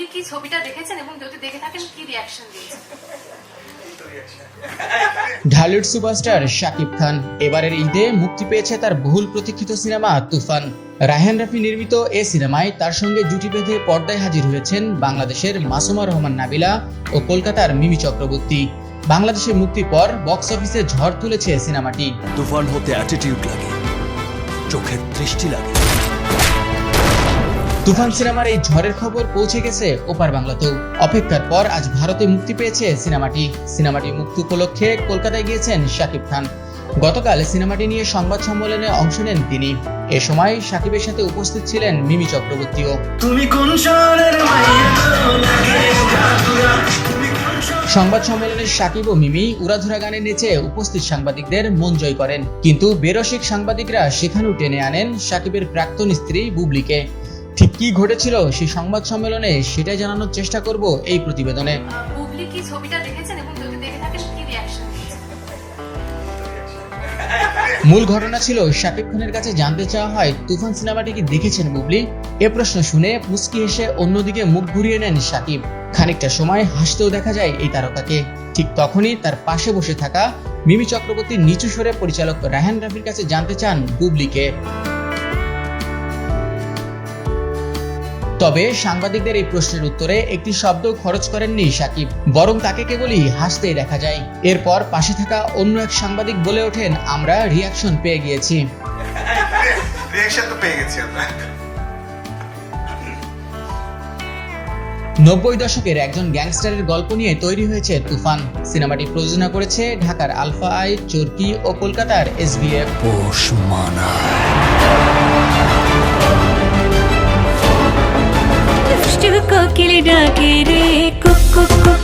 বুবলি কি ছবিটা দেখেছেন এবং যদি দেখে থাকেন কি রিয়াকশন দিয়েছেন? ঢালিউড সুপারস্টার শাকিব খান এবারের ঈদে মুক্তি পেয়েছে তার বহুল প্রতীক্ষিত সিনেমা তুফান। রায়হান রাফি নির্মিত এ সিনেমায় তার সঙ্গে জুটি বেঁধে পর্দায় হাজির হয়েছেন বাংলাদেশের মাসুমা রহমান নাবিলা ও কলকাতার মিমি চক্রবর্তী। বাংলাদেশে মুক্তির পর বক্স অফিসে ঝড় তুলেছে সিনেমাটি। তুফান হতে অ্যাটিটিউড লাগে চোখের দৃষ্টি লাগে। তুফান সিনেমার এই ঝড়ের খবর পৌঁছে গেছে ওপার বাংলাতেও। অপেক্ষার পর আজ ভারতে মুক্তি পেয়েছে সিনেমাটি। সিনেমাটি মুক্তি উপলক্ষে কলকাতায় গিয়েছেন শাকিব খান। গতকাল সিনেমাটি নিয়ে সংবাদ সম্মেলনে অংশ নেন তিনি। এ সময় শাকিবের সাথে উপস্থিত ছিলেন মিমি চক্রবর্তীও। তুমি কোন সংবাদ সম্মেলনে শাকিব ও মিমি উড়াধুরা গানে নেচে উপস্থিত সাংবাদিকদের মন জয় করেন। কিন্তু বেরসিক সাংবাদিকরা সেখানেও টেনে আনেন শাকিবের প্রাক্তন স্ত্রী বুবলিকে। ঠিক কি ঘটেছিল সেই সংবাদ সম্মেলনে সেটাই জানানোর চেষ্টা করব এই প্রতিবেদনে। বুবলি কি ছবিটা দেখেছেন এবং যদি দেখে থাকেন কি রিয়াকশন মূল ঘটনা ছিল শাকিব খানের কাছে জানতে চাওয়া হয় তুফান সিনেমাটি কি দেখেছেন বুবলি? এ প্রশ্ন শুনে মুস্কি হেসে অন্যদিকে মুখ ঘুরিয়ে নেন শাকিব। খানিকটা সময় হাসতেও দেখা যায় এই তারকাকে। ঠিক তখনই তার পাশে বসে থাকা মিমি চক্রবর্তী নিচু স্বরে পরিচালক রাহান রাফির কাছে জানতে চান বুবলিকে। তবে সাংবাদিকদের এই প্রশ্নের উত্তরে একটি শব্দ খরচ করেননি সাকিব বরং তাকে কেবলই হাসতেই দেখা যায়। এরপর পাশে থাকা অন্য এক সাংবাদিক বলে ওঠেন আমরা রিয়াকশন পেয়ে গিয়েছি। রিয়াকশন তো পেয়ে গেছি আমরা। নব্বই দশকের একজন গ্যাংস্টারের গল্প নিয়ে তৈরি হয়েছে তুফান। সিনেমাটি প্রযোজনা করেছে ঢাকার আলফা আই চরকি ও কলকাতার এসবিএফ পোষ মানা ডাকে রে কুক কুক কুক